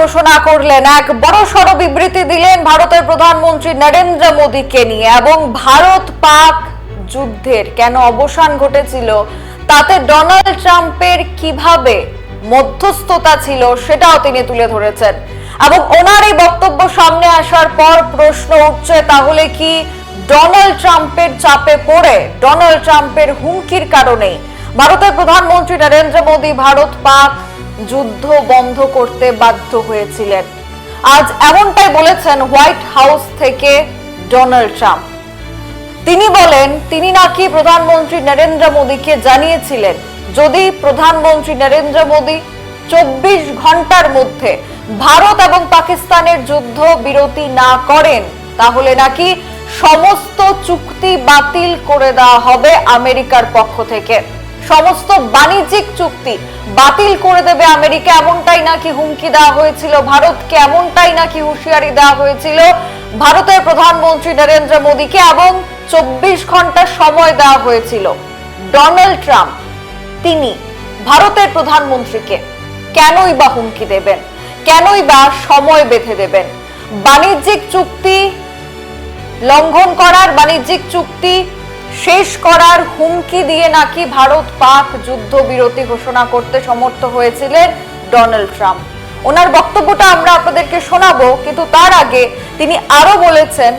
ঘোষণা করলেন, এক বড় সড় বিবৃতি দিলেন ভারতের প্রধানমন্ত্রী নরেন্দ্র মোদীকে নিয়ে, এবং ভারত পাক যুদ্ধের কেন অবসান ঘটেছিল, তাতে ডোনাল্ড ট্রাম্পের কীভাবে মধ্যস্থতা ছিল সেটাও তিনি তুলে ধরেছেন। এবং ওনার এই বক্তব্য সামনে আসার পর প্রশ্ন উঠছে, তাহলে কি ডোনাল্ড ট্রাম্পের চাপে পড়ে, ডোনাল্ড ট্রাম্পের হুমকির কারণে? ভারতের প্রধানমন্ত্রী নরেন্দ্র মোদী ভারত পাক যুদ্ধ বন্ধ করতে বাধ্য হয়েছিলেন। আজ এমনটাই বলেছেন হোয়াইট হাউস থেকে ডোনাল্ড ট্রাম্প। তিনি বলেন, তিনি নাকি প্রধানমন্ত্রী নরেন্দ্র মোদীকে জানিয়েছিলেন, যদি প্রধানমন্ত্রী নরেন্দ্র মোদী চব্বিশ ঘণ্টার মধ্যে ভারত এবং পাকিস্তানের যুদ্ধ বিরতি না করেন, তাহলে নাকি সমস্ত চুক্তি বাতিল করে দেওয়া হবে আমেরিকার পক্ষ থেকে। সমস্ত বাণিজ্যিক চুক্তি বাতিল করে দেবে আমেরিকা। এমনটাই নাকি হুমকি দেওয়া হয়েছিল ভারতকে, এমনটাই নাকি হুঁশিয়ারি দেওয়া হয়েছিল ভারতের প্রধানমন্ত্রী নরেন্দ্র মোদীকে, এবং চব্বিশ ঘণ্টা সময় দেওয়া হয়েছিল ডোনাল্ড ট্রাম্প, তিনি ভারতের প্রধানমন্ত্রীকে। কেনই বা হুমকি দেবেন? কেনই বা সময় বেঁধে দেবেন? বাণিজ্যিক চুক্তি লঙ্ঘন করার বাণিজ্যিক চুক্তি শেষ করার হুমকি দিয়ে নাকি ভারত পাক যুদ্ধবিরতি ঘোষণা করতে সমর্থ হয়েছিলেন ডোনাল্ড ট্রাম্প। ওনার বক্তব্যটা আমরা আপনাদেরকে শোনাবো, কিন্তু তার আগে তিনি আরও বলেছেন,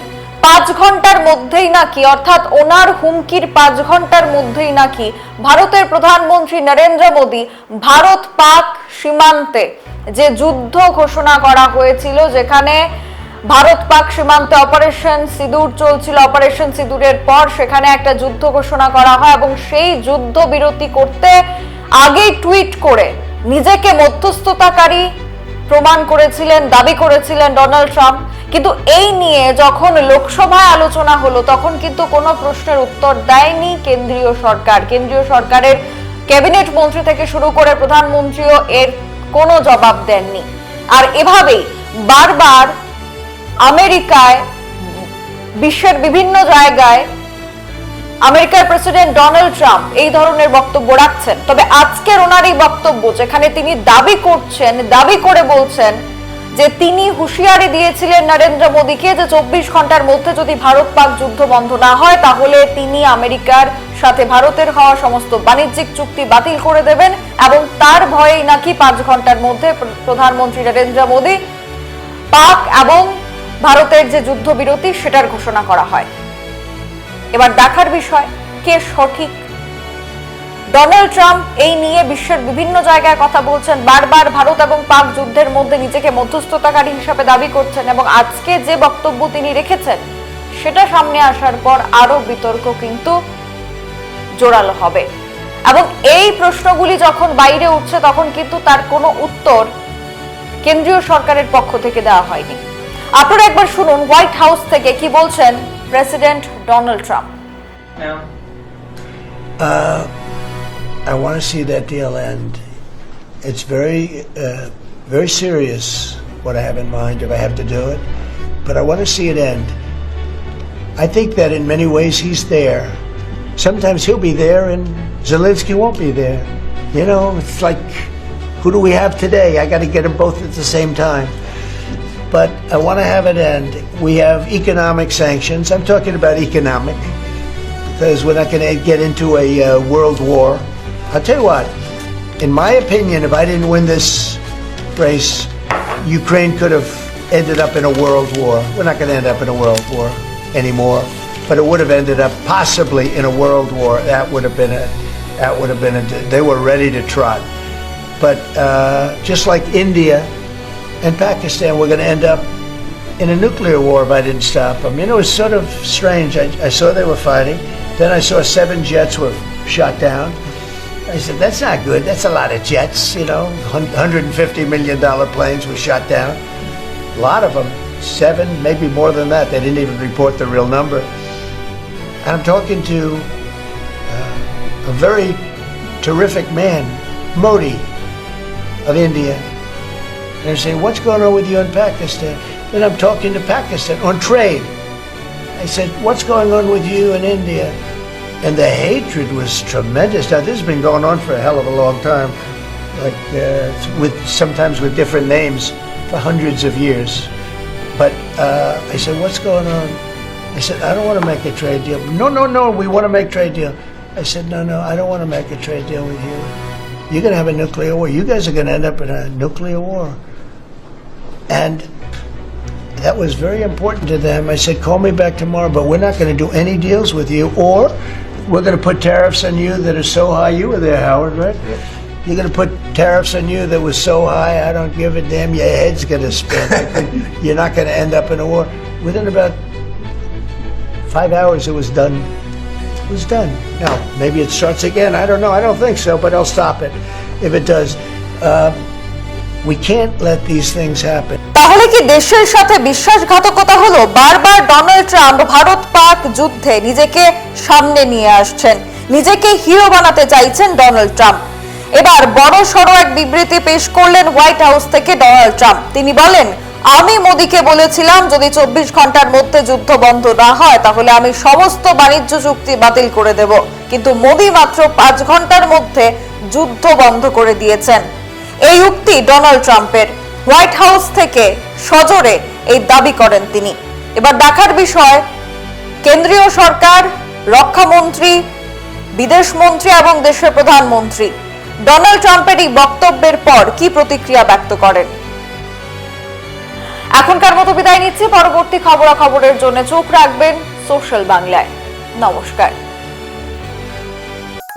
পাঁচ ঘণ্টার মধ্যেই নাকি, অর্থাৎ ওনার হুমকির পাঁচ ঘণ্টার মধ্যেই নাকি ভারতের প্রধানমন্ত্রী নরেন্দ্র মোদী ভারত পাক সীমান্তে যে যুদ্ধ ঘোষণা করা হয়েছিল, যেখানে ভারত পাক সীমান্তে অপারেশন সিঁদুর চলছিল। অপারেশন সিঁদুরের পর সেখানে একটা যুদ্ধ ঘোষণা করা হয় এবং সেই যুদ্ধ বিরতি করতে আগেই টুইট করে নিজেকে মধ্যস্থতাকারী প্রমাণ করেছিলেন, দাবি করেছিলেন ডোনাল্ড ট্রাম্প। কিন্তু এই নিয়ে যখন লোকসভায় আলোচনা হলো, তখন কিন্তু কোনো প্রশ্নের উত্তর দেয়নি কেন্দ্রীয় সরকার। কেন্দ্রীয় সরকারের ক্যাবিনেট মন্ত্রী থেকে শুরু করে প্রধানমন্ত্রীও এর কোনো জবাব দেননি। আর এভাবেই বারবার আমেরিকায়, বিশ্বের বিভিন্ন জায়গায় আমেরিকার প্রেসিডেন্ট ডোনাল্ড ট্রাম্প এই ধরনের বক্তব্য রাখছেন। তবে আজকের ওনার এই বক্তব্য, যেখানে তিনি দাবি করছেন, দাবি করে বলছেন যে তিনি হুঁশিয়ারি দিয়েছিলেন নরেন্দ্র মোদীকে যে চব্বিশ ঘণ্টার মধ্যে যদি ভারত পাক যুদ্ধ বন্ধ না হয়, তাহলে তিনি আমেরিকার সাথে ভারতের হওয়া সমস্ত বাণিজ্যিক চুক্তি বাতিল করে দেবেন এবং তার ভয়েই নাকি পাঁচ ঘণ্টার মধ্যে প্রধানমন্ত্রী নরেন্দ্র মোদী পাক এবং ভারতের যে যুদ্ধবিরতি, সেটার ঘোষণা করা হয়। এবার দেখার বিষয়, কে সঠিক? ডোনাল্ড ট্রাম্প এই নিয়ে বিশ্বের বিভিন্ন জায়গায় কথা বলছেন। বারবার ভারত এবং পাক যুদ্ধের মধ্যে নিজেকে মধ্যস্থতাকারী হিসাবে দাবি করছেন এবং আজকে যে বক্তব্য তিনি রেখেছেন, সেটা সামনে আসার পর আরও বিতর্ক কিন্তু জোরালো হবে। এবং এই প্রশ্নগুলি যখন বাইরে উঠছে, তখন কিন্তু তার কোনো উত্তর কেন্দ্রীয় সরকারের পক্ষ থেকে দেওয়া হয়নি। আপনারা একবার শুনুন হোয়াইট হাউস থেকে কি বলছেন president Donald Trump now? I want to see that deal end. It's very, uh, very serious what I have in mind if I have to do it, but I want to see it end. I think that in many ways he's there. Sometimes he'll be there and Zelensky won't be there. You know, it's like, who do we have today? I got to get them both at the same time. But I want to have it end. We have economic sanctions. I'm talking about economic because we're not going to get into a uh, world war. I'll tell you what, in my opinion, if I didn't win this race, Ukraine could have ended up in a world war. We're not going to end up in a world war anymore, but it would have ended up possibly in a world war. That would have been a, that would have been a, they were ready to trot. But uh, just like India and Pakistan, we're going to end up in a nuclear war if I didn't stop them. You know, it was sort of strange. I, I saw they were fighting. Then I saw seven jets were shot down. I said, that's not good. That's a lot of jets, you know. $150 million planes were shot down. A lot of them, seven, maybe more than that. They didn't even report the real number. And I'm talking to uh, a very terrific man, Modi of India. And they're what's going on with you in Pakistan? Then I'm talking to Pakistan on trade. I said, what's going on with you in India? And the hatred was tremendous. Now, this has been going on for a hell of a long time, like uh, with sometimes with different names. for hundreds of years. But uh, I said, what's going on? I said, I don't want to make a trade deal. No, no, no, we want to make trade deal. I said, no, no, I don't want to make a trade deal with you. You're going to have a nuclear war. You guys are going to end up in a nuclear war. And that was very important to them. I said, call me back tomorrow, but we're not going to do any deals with you, or we're going to put tariffs on you that are so high. You were there, Howard, right? You're going to put tariffs on you that was so high, I don't give a damn. Your head's going to spin. You're not going to end up in a war. Within about five hours, it was done. It was done. Now, maybe it starts again. I don't know. I don't think so, but I'll stop it if it does. Uh, we can't let these things happen. তাহলে কি দেশের সাথে বিশ্বাসঘাতকতা হলো? বারবার Donald Trump Bharat Pak যুদ্ধে নিজেকে সামনে নিয়ে আসছেন। নিজেকে হিরো বানাতে চাইছেন ডোনাল্ড ট্রাম্প। এবার বড় সড়ো এক বিবৃতি পেশ করলেন হোয়াইট হাউস থেকে ডোনাল্ড ট্রাম্প। তিনি বলেন, আমি মোদিকে বলেছিলাম, যদি চব্বিশ ঘণ্টার মধ্যে যুদ্ধ বন্ধ না হয়, তাহলে আমি সমস্ত বাণিজ্য চুক্তি বাতিল করে দেব। কিন্তু মোদি মাত্র পাঁচ ঘণ্টার মধ্যে যুদ্ধ বন্ধ করে দিয়েছেন। এই উক্তি ডোনাল্ড ট্রাম্পের। হোয়াইট হাউস থেকে সজোরে এই দাবি করেন তিনি। এবার দেখার বিষয়, কেন্দ্রীয় সরকার, রক্ষামন্ত্রী, বিদেশ মন্ত্রী এবং দেশের প্রধানমন্ত্রী, ডোনাল্ড ট্রাম্পের এই বক্তব্যের পর কি প্রতিক্রিয়া ব্যক্ত করেন? এখনকার মতো বিদায় নিচ্ছি। পরবর্তী খবরাখবরের জন্য চোখ রাখবেন সোশ্যাল বাংলায়। নমস্কার।